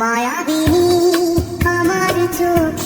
মায়াবিনী আমার চোখ